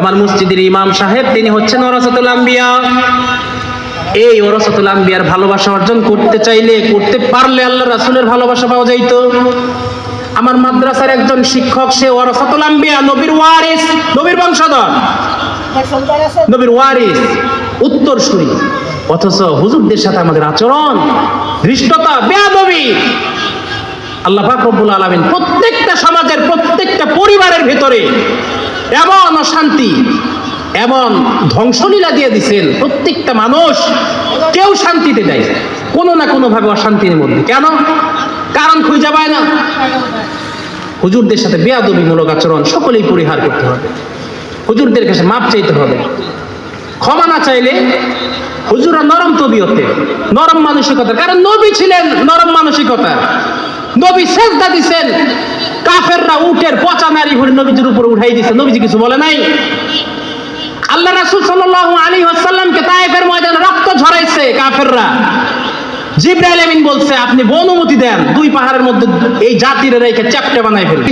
আমার মসজিদের ইমাম সাহেব, তিনি হচ্ছেন ওরাসাতুল আম্বিয়া। এই ওরাসাতুল আম্বিয়ার ভালোবাসা অর্জন করতে চাইলে, করতে পারলে আল্লাহ রাসুলের ভালোবাসা পাওয়া যাইতো। আমার মাদ্রাসার একজন শিক্ষক, সে ওরাসাতুল আম্বিয়া, নবীর ওয়ারিস, নবীর বংশধর। নবীর ওয়ারিস, উত্তরসূরি। অথচ হুজুরদের সাথে আমাদের আচরণ ধৃষ্টতা বেয়াদবি। আল্লাহ পাক রব্বুল আলামিন প্রত্যেকটা সমাজের, প্রত্যেকটা পরিবারের ভেতরে অশান্তি এমন ধ্বংসলীলা দিয়ে দিছেন প্রত্যেকটা মানুষ। কেউ শান্তিতে দেয় কোনো না কোনো ভাবে অশান্তির মধ্যে। কেন? কারণ খুঁজে পায় না। হুজুরদের সাথে বেয়াদবিমূলক আচরণ সকলেই পরিহার করতে হবে। হুজুরদের কাছে মাপ চাইতে হবে। ক্ষমা না চাইলে হুজুরা নরম তবিয়তে, নরম মানসিকতা কারণ নবী ছিলেন নরম মানসিকতা। নবী সেজদা দিছেন কাফেররা উটের পচা নারী ভরে নবীজির উপর উঠাই দিছে। নবীজি কিছু বলে নাই। আল্লাহ রাসুল সাল্লাল্লাহু আলাইহি ওয়াসাল্লামকে তায়েফের ময়দানে রক্ত ঝরাইছে কাফেররা। জিব্রাইল আমিন বলছে, আপনি বনুমতি দেন, দুই পাহাড়ের মধ্যে এই জাতির রেখে চ্যাপ্টে বানাই ফেলবে